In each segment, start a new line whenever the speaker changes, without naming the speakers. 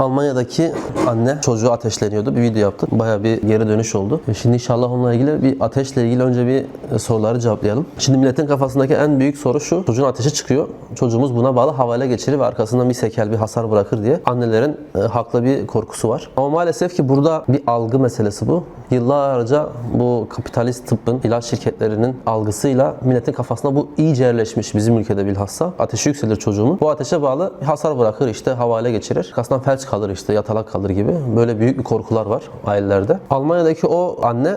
Almanya'daki anne çocuğu ateşleniyordu. Bir video yaptık. Baya bir geri dönüş oldu. E Şimdi inşallah onunla ilgili bir ateşle ilgili önce bir e, soruları cevaplayalım. Şimdi milletin kafasındaki en büyük soru şu. Çocuğun ateşi çıkıyor. Çocuğumuz buna bağlı havale geçirir ve arkasından bir sekel bir hasar bırakır diye. Annelerin e, haklı bir korkusu var. Ama maalesef ki burada bir algı meselesi bu. Yıllarca bu kapitalist tıbbın, ilaç şirketlerinin algısıyla milletin kafasına bu iyice yerleşmiş bizim ülkede bilhassa. Ateşi yükselir çocuğumun. Bu ateşe bağlı hasar bırakır işte havale geçirir. Arkasından felç kalır işte yatalak kalır gibi. Böyle büyük bir korkular var ailelerde. Almanya'daki o anne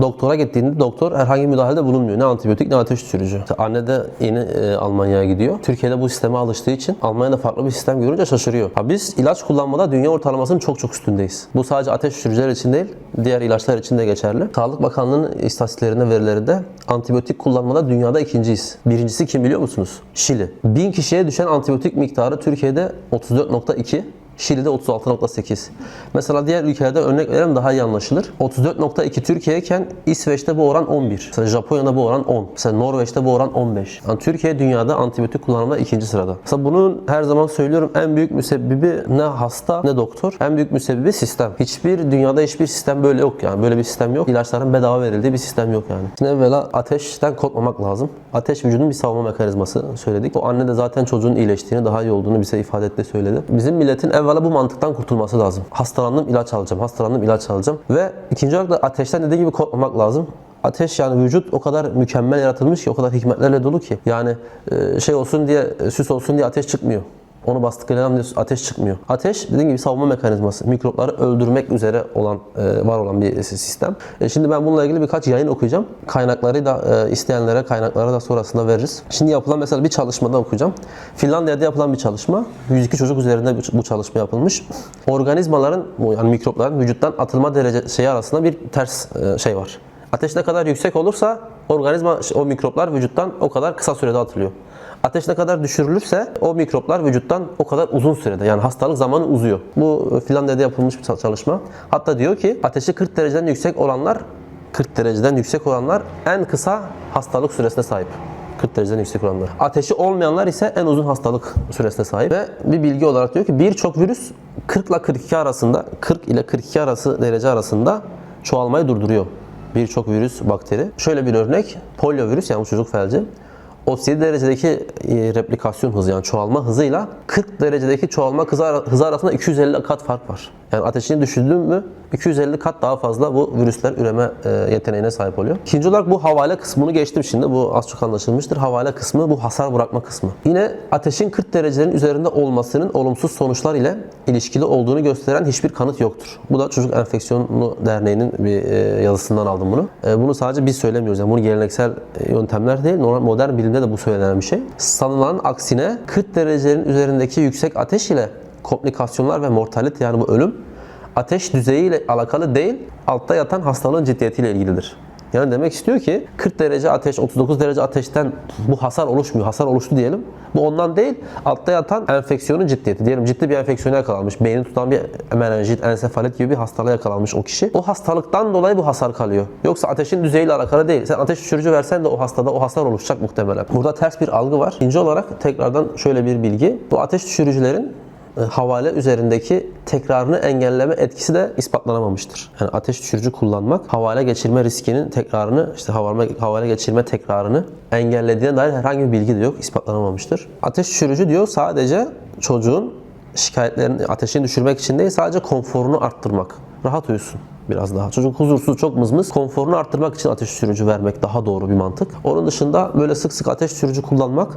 Doktora gittiğinde doktor herhangi bir müdahalede bulunmuyor. Ne antibiyotik ne ateş düşürücü. Anne de yeni e, Almanya'ya gidiyor. Türkiye'de bu sisteme alıştığı için Almanya'da farklı bir sistem görünce şaşırıyor. Ha, biz ilaç kullanmada dünya ortalamasının çok çok üstündeyiz. Bu sadece ateş düşürücüler için değil, diğer ilaçlar için de geçerli. Sağlık Bakanlığı'nın istatistiklerinde verilerinde antibiyotik kullanmada dünyada ikinciyiz. Birincisi kim biliyor musunuz? Şili. 1000 kişiye düşen antibiyotik miktarı Türkiye'de 34.2. Şili'de 36.8. Mesela diğer ülkelerde örnek verelim daha iyi anlaşılır. 34.2 Türkiye'yken İsveç'te bu oran 11. Mesela Japonya'da bu oran 10. Mesela Norveç'te bu oran 15. Yani Türkiye dünyada antibiyotik kullanımda ikinci sırada. Mesela bunun her zaman söylüyorum en büyük müsebbibi ne hasta ne doktor. En büyük müsebbibi sistem. Hiçbir dünyada hiçbir sistem böyle yok yani. Böyle bir sistem yok. İlaçların bedava verildiği bir sistem yok yani. Şimdi evvela ateşten korkmamak lazım. Ateş vücudun bir savunma mekanizması söyledik. O anne de zaten çocuğun iyileştiğini, daha iyi olduğunu bize ifade etti söyledi. Bizim milletin evvela bu mantıktan kurtulması lazım. Hastalandım ilaç alacağım, hastalandım ilaç alacağım. Ve ikinci olarak da ateşten dediği gibi korkmamak lazım. Ateş yani vücut o kadar mükemmel yaratılmış ki, o kadar hikmetlerle dolu ki. Yani e, şey olsun diye, süs olsun diye ateş çıkmıyor. Onu bastıklayalım diye ateş çıkmıyor. Ateş dediğim gibi savunma mekanizması. Mikropları öldürmek üzere olan e, var olan bir sistem. E, şimdi ben bununla ilgili birkaç yayın okuyacağım. Kaynakları da e, isteyenlere kaynakları da sonrasında veririz. Şimdi yapılan mesela bir çalışmada okuyacağım. Finlandiya'da yapılan bir çalışma. 102 çocuk üzerinde bu- çalışma yapılmış. Organizmaların yani mikropların vücuttan atılma derece şeyi arasında bir ters şey var. Ateş ne kadar yüksek olursa organizma o mikroplar vücuttan o kadar kısa sürede atılıyor. Ateş ne kadar düşürülürse o mikroplar vücuttan o kadar uzun sürede yani hastalık zamanı uzuyor. Bu Finlandiya'da yapılmış bir çalışma. Hatta diyor ki ateşi 40 dereceden yüksek olanlar 40 dereceden yüksek olanlar en kısa hastalık süresine sahip. 40 dereceden yüksek olanlar. Ateşi olmayanlar ise en uzun hastalık süresine sahip. Ve bir bilgi olarak diyor ki birçok virüs 40 ile 42 arasında 40 ile 42 arası derece arasında çoğalmayı durduruyor. Birçok virüs, bakteri. Şöyle bir örnek polio virüs yani bu çocuk felci. 37 derecedeki e, replikasyon hızı yani çoğalma hızıyla 40 derecedeki çoğalma hızı, ara- hızı arasında 250 kat fark var. Yani ateşini düşürdün mü 250 kat daha fazla bu virüsler üreme e, yeteneğine sahip oluyor. İkinci olarak bu havale kısmını geçtim şimdi. Bu az çok anlaşılmıştır. Havale kısmı bu hasar bırakma kısmı. Yine ateşin 40 derecelerin üzerinde olmasının olumsuz sonuçlar ile ilişkili olduğunu gösteren hiçbir kanıt yoktur. Bu da Çocuk Enfeksiyonu Derneği'nin bir e, yazısından aldım bunu. Bunu sadece biz söylemiyoruz. Yani bunu geleneksel yöntemler değil, normal modern bilimde de bu söylenen bir şey. Sanılan aksine 40 derecelerin üzerindeki yüksek ateş ile komplikasyonlar ve mortalite yani bu ölüm ateş düzeyiyle alakalı değil, altta yatan hastalığın ciddiyetiyle ilgilidir. Yani demek istiyor ki 40 derece ateş, 39 derece ateşten bu hasar oluşmuyor. Hasar oluştu diyelim. Bu ondan değil, altta yatan enfeksiyonun ciddiyeti. Diyelim ciddi bir enfeksiyona yakalanmış. Beyni tutan bir menenjit, ensefalit gibi bir hastalığa yakalanmış o kişi. O hastalıktan dolayı bu hasar kalıyor. Yoksa ateşin düzeyiyle alakalı değil. Sen ateş düşürücü versen de o hastada o hasar oluşacak muhtemelen. Burada ters bir algı var. İkinci olarak tekrardan şöyle bir bilgi. Bu ateş düşürücülerin havale üzerindeki tekrarını engelleme etkisi de ispatlanamamıştır. Yani ateş düşürücü kullanmak havale geçirme riskinin tekrarını işte havale, havale geçirme tekrarını engellediğine dair herhangi bir bilgi de yok, ispatlanamamıştır. Ateş düşürücü diyor sadece çocuğun şikayetlerini ateşini düşürmek için değil sadece konforunu arttırmak. Rahat uyusun biraz daha. Çocuk huzursuz, çok mızmız. Konforunu arttırmak için ateş düşürücü vermek daha doğru bir mantık. Onun dışında böyle sık sık ateş düşürücü kullanmak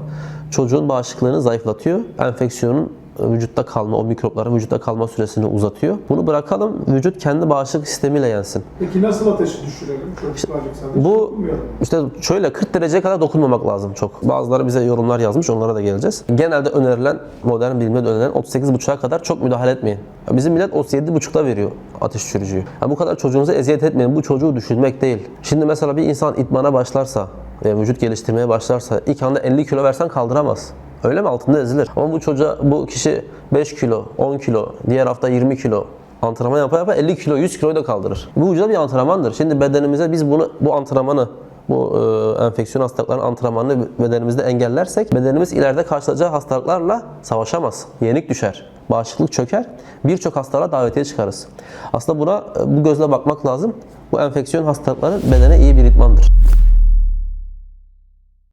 çocuğun bağışıklığını zayıflatıyor. Enfeksiyonun vücutta kalma, o mikropların vücutta kalma süresini uzatıyor. Bunu bırakalım, vücut kendi bağışıklık sistemiyle yensin.
Peki nasıl ateşi düşürelim? Çocuklarcık sen
Bu işte şöyle 40 dereceye kadar dokunmamak lazım çok. Bazıları bize yorumlar yazmış, onlara da geleceğiz. Genelde önerilen, modern bilimde de önerilen 38,5'a kadar çok müdahale etmeyin. Ya Bizim millet 37,5'da veriyor ateş düşürücüyü. Ya bu kadar çocuğunuza eziyet etmeyin. Bu çocuğu düşünmek değil. Şimdi mesela bir insan idmana başlarsa, e, vücut geliştirmeye başlarsa ilk anda 50 kilo versen kaldıramaz. Öyle mi? Altında ezilir. Ama bu çocuğa, bu kişi 5 kilo, 10 kilo, diğer hafta 20 kilo, antrenman yapa yapa 50 kilo 100 kiloyu da kaldırır. Bu ucuza bir antrenmandır. Şimdi bedenimize biz bunu bu antrenmanı bu e, enfeksiyon hastalıkların antrenmanını bedenimizde engellersek bedenimiz ileride karşılayacağı hastalıklarla savaşamaz. Yenik düşer. Bağışıklık çöker. Birçok hastalığa davetiye çıkarız. Aslında buna e, bu gözle bakmak lazım. Bu enfeksiyon hastalıkları bedene iyi bir idmandır.